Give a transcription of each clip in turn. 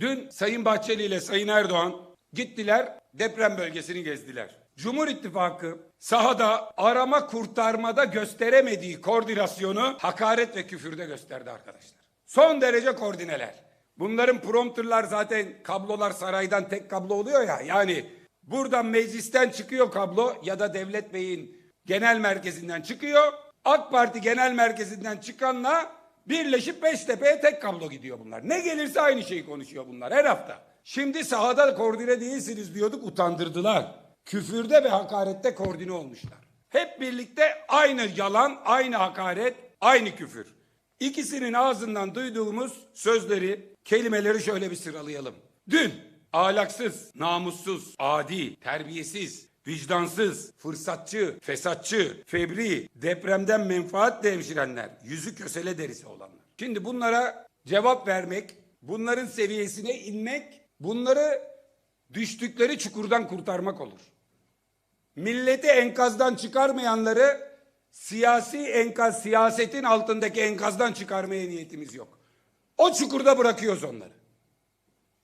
Dün Sayın Bahçeli ile Sayın Erdoğan gittiler deprem bölgesini gezdiler. Cumhur İttifakı sahada arama kurtarmada gösteremediği koordinasyonu hakaret ve küfürde gösterdi arkadaşlar. Son derece koordineler. Bunların prompterlar zaten kablolar saraydan tek kablo oluyor ya. Yani buradan meclisten çıkıyor kablo ya da Devlet Bey'in genel merkezinden çıkıyor. AK Parti genel merkezinden çıkanla birleşip Beştepe'ye tek kablo gidiyor bunlar. Ne gelirse aynı şeyi konuşuyor bunlar her hafta. Şimdi sahada koordine değilsiniz diyorduk utandırdılar. Küfürde ve hakarette koordine olmuşlar. Hep birlikte aynı yalan, aynı hakaret, aynı küfür. İkisinin ağzından duyduğumuz sözleri, kelimeleri şöyle bir sıralayalım. Dün ahlaksız, namussuz, adi, terbiyesiz, vicdansız, fırsatçı, fesatçı, febri, depremden menfaat devşirenler, yüzü kösele derisi olanlar. Şimdi bunlara cevap vermek, bunların seviyesine inmek, bunları düştükleri çukurdan kurtarmak olur. Milleti enkazdan çıkarmayanları siyasi enkaz, siyasetin altındaki enkazdan çıkarmaya niyetimiz yok. O çukurda bırakıyoruz onları.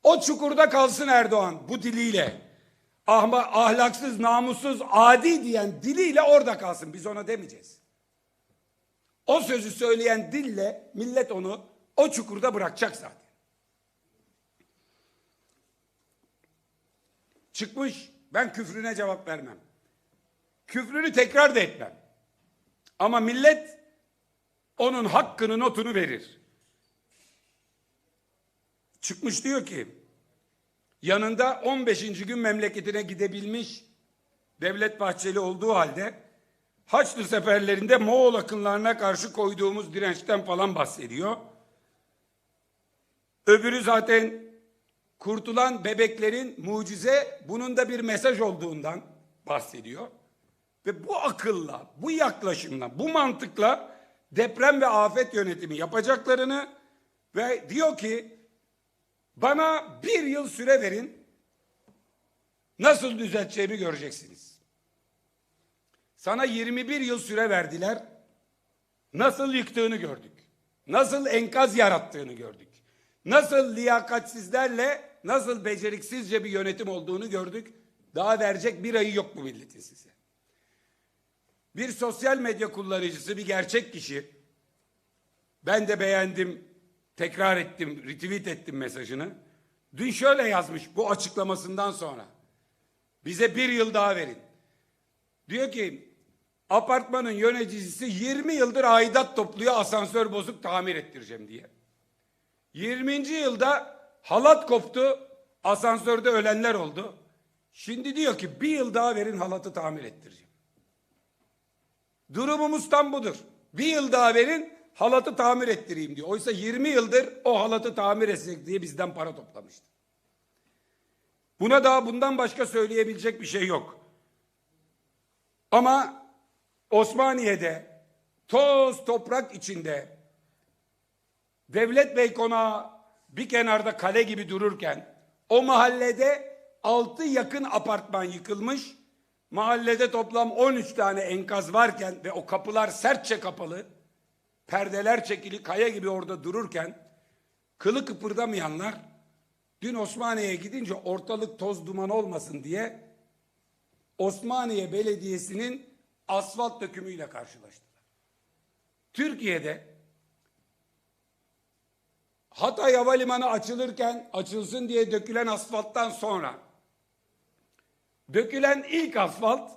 O çukurda kalsın Erdoğan bu diliyle. Ahma, ahlaksız, namussuz, adi diyen diliyle orada kalsın. Biz ona demeyeceğiz. O sözü söyleyen dille millet onu o çukurda bırakacak zaten. Çıkmış ben küfrüne cevap vermem. Küfrünü tekrar da etmem. Ama millet onun hakkını notunu verir. Çıkmış diyor ki yanında 15. gün memleketine gidebilmiş Devlet Bahçeli olduğu halde Haçlı seferlerinde Moğol akınlarına karşı koyduğumuz dirençten falan bahsediyor. Öbürü zaten kurtulan bebeklerin mucize bunun da bir mesaj olduğundan bahsediyor. Ve bu akılla, bu yaklaşımla, bu mantıkla deprem ve afet yönetimi yapacaklarını ve diyor ki bana bir yıl süre verin nasıl düzelteceğimi göreceksiniz. Sana 21 yıl süre verdiler. Nasıl yıktığını gördük. Nasıl enkaz yarattığını gördük. Nasıl liyakatsizlerle nasıl beceriksizce bir yönetim olduğunu gördük. Daha verecek bir ayı yok bu milletin size. Bir sosyal medya kullanıcısı, bir gerçek kişi. Ben de beğendim, tekrar ettim, retweet ettim mesajını. Dün şöyle yazmış bu açıklamasından sonra. Bize bir yıl daha verin. Diyor ki apartmanın yöneticisi 20 yıldır aidat topluyor asansör bozuk tamir ettireceğim diye. 20. yılda halat koptu asansörde ölenler oldu. Şimdi diyor ki bir yıl daha verin halatı tamir ettireceğim. Durumumuz tam budur. Bir yıl daha verin halatı tamir ettireyim diyor. Oysa 20 yıldır o halatı tamir etsek diye bizden para toplamıştı. Buna daha bundan başka söyleyebilecek bir şey yok. Ama Osmaniye'de toz toprak içinde Devlet Bey konağı bir kenarda kale gibi dururken o mahallede altı yakın apartman yıkılmış. Mahallede toplam 13 tane enkaz varken ve o kapılar sertçe kapalı, perdeler çekili kaya gibi orada dururken kılı kıpırdamayanlar dün Osmaniye'ye gidince ortalık toz duman olmasın diye Osmaniye Belediyesi'nin asfalt dökümüyle karşılaştılar. Türkiye'de Hatay Havalimanı açılırken açılsın diye dökülen asfalttan sonra dökülen ilk asfalt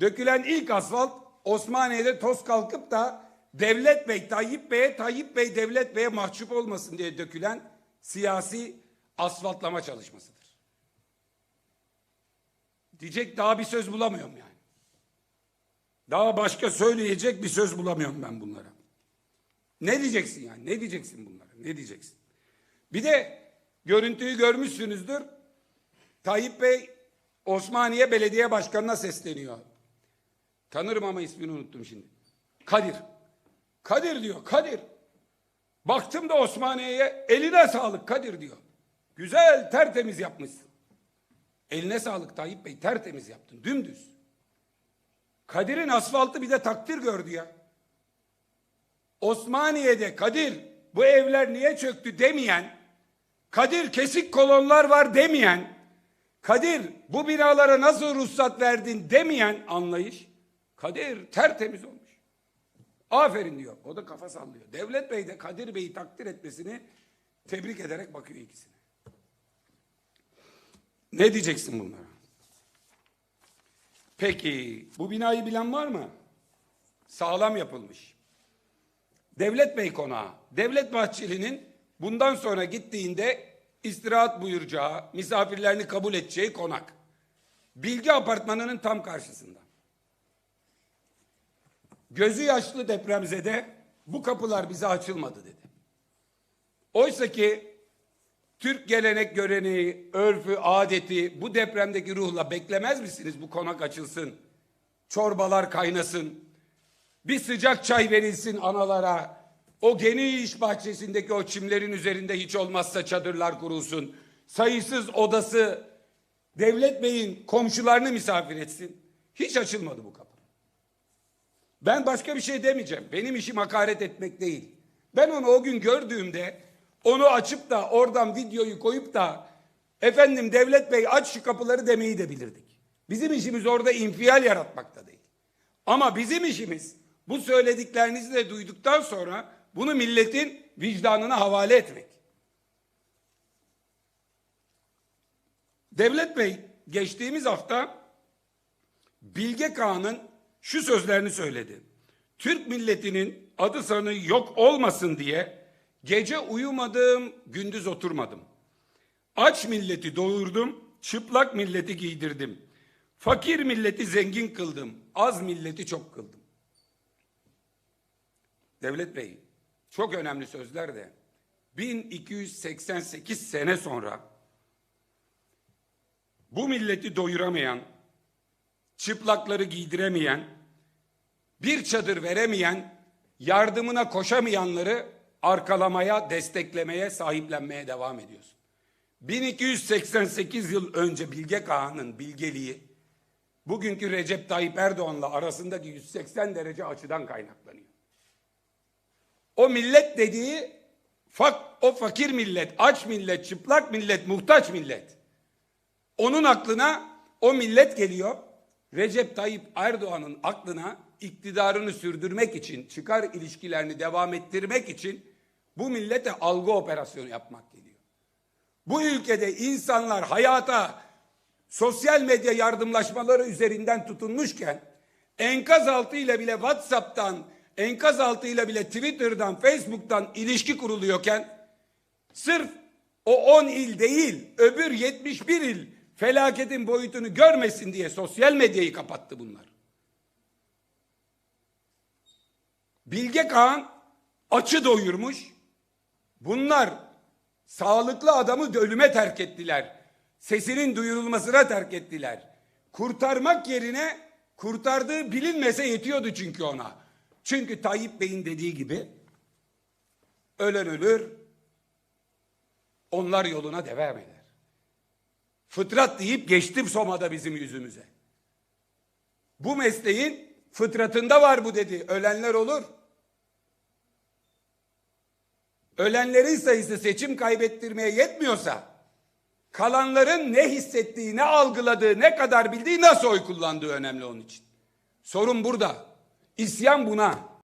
dökülen ilk asfalt Osmaniye'de toz kalkıp da Devlet Bey Tayyip Bey'e Tayyip Bey Devlet Bey'e mahcup olmasın diye dökülen siyasi asfaltlama çalışmasıdır. Diyecek daha bir söz bulamıyorum yani. Daha başka söyleyecek bir söz bulamıyorum ben bunlara. Ne diyeceksin yani? Ne diyeceksin bunlara? Ne diyeceksin? Bir de görüntüyü görmüşsünüzdür. Tayyip Bey Osmaniye Belediye Başkanı'na sesleniyor. Tanırım ama ismini unuttum şimdi. Kadir. Kadir diyor. Kadir. Baktım da Osmaniye'ye eline sağlık Kadir diyor. Güzel tertemiz yapmışsın. Eline sağlık Tayyip Bey tertemiz yaptın dümdüz. Kadir'in asfaltı bir de takdir gördü ya. Osmaniye'de Kadir bu evler niye çöktü demeyen Kadir kesik kolonlar var demeyen, Kadir bu binalara nasıl ruhsat verdin demeyen anlayış, Kadir tertemiz olmuş. Aferin diyor. O da kafa sallıyor. Devlet Bey de Kadir Bey'i takdir etmesini tebrik ederek bakıyor ikisine. Ne diyeceksin bunlara? Peki bu binayı bilen var mı? Sağlam yapılmış. Devlet Bey konağı. Devlet Bahçeli'nin bundan sonra gittiğinde istirahat buyuracağı, misafirlerini kabul edeceği konak. Bilgi apartmanının tam karşısında. Gözü yaşlı depremzede bu kapılar bize açılmadı dedi. Oysa ki Türk gelenek göreneği, örfü, adeti bu depremdeki ruhla beklemez misiniz bu konak açılsın? Çorbalar kaynasın. Bir sıcak çay verilsin analara. O geniş bahçesindeki o çimlerin üzerinde hiç olmazsa çadırlar kurulsun. Sayısız odası devlet beyin komşularını misafir etsin. Hiç açılmadı bu kapı. Ben başka bir şey demeyeceğim. Benim işim hakaret etmek değil. Ben onu o gün gördüğümde onu açıp da oradan videoyu koyup da efendim devlet bey aç şu kapıları demeyi de bilirdik. Bizim işimiz orada infial yaratmakta değil. Ama bizim işimiz bu söylediklerinizi de duyduktan sonra bunu milletin vicdanına havale etmek. Devlet Bey geçtiğimiz hafta Bilge Kağan'ın şu sözlerini söyledi. Türk milletinin adı sanı yok olmasın diye gece uyumadım, gündüz oturmadım. Aç milleti doyurdum, çıplak milleti giydirdim. Fakir milleti zengin kıldım, az milleti çok kıldım. Devlet Bey, çok önemli sözler de 1288 sene sonra bu milleti doyuramayan, çıplakları giydiremeyen, bir çadır veremeyen, yardımına koşamayanları arkalamaya, desteklemeye, sahiplenmeye devam ediyorsun. 1288 yıl önce Bilge Kağan'ın bilgeliği, bugünkü Recep Tayyip Erdoğan'la arasındaki 180 derece açıdan kaynaklanıyor. O millet dediği fak, o fakir millet, aç millet, çıplak millet, muhtaç millet. Onun aklına o millet geliyor. Recep Tayyip Erdoğan'ın aklına iktidarını sürdürmek için, çıkar ilişkilerini devam ettirmek için bu millete algı operasyonu yapmak geliyor. Bu ülkede insanlar hayata sosyal medya yardımlaşmaları üzerinden tutunmuşken enkaz altıyla bile WhatsApp'tan, enkaz altıyla bile Twitter'dan, Facebook'tan ilişki kuruluyorken sırf o 10 il değil, öbür 71 il felaketin boyutunu görmesin diye sosyal medyayı kapattı bunlar. Bilge Kağan açı doyurmuş. Bunlar sağlıklı adamı ölüme terk ettiler. Sesinin duyurulmasına terk ettiler. Kurtarmak yerine kurtardığı bilinmese yetiyordu çünkü ona. Çünkü Tayyip Bey'in dediği gibi ölen ölür, onlar yoluna devam eder. Fıtrat deyip geçtim Soma'da bizim yüzümüze. Bu mesleğin fıtratında var bu dedi. Ölenler olur. Ölenlerin sayısı seçim kaybettirmeye yetmiyorsa kalanların ne hissettiği, ne algıladığı, ne kadar bildiği, nasıl oy kullandığı önemli onun için. Sorun burada. İsyan buna.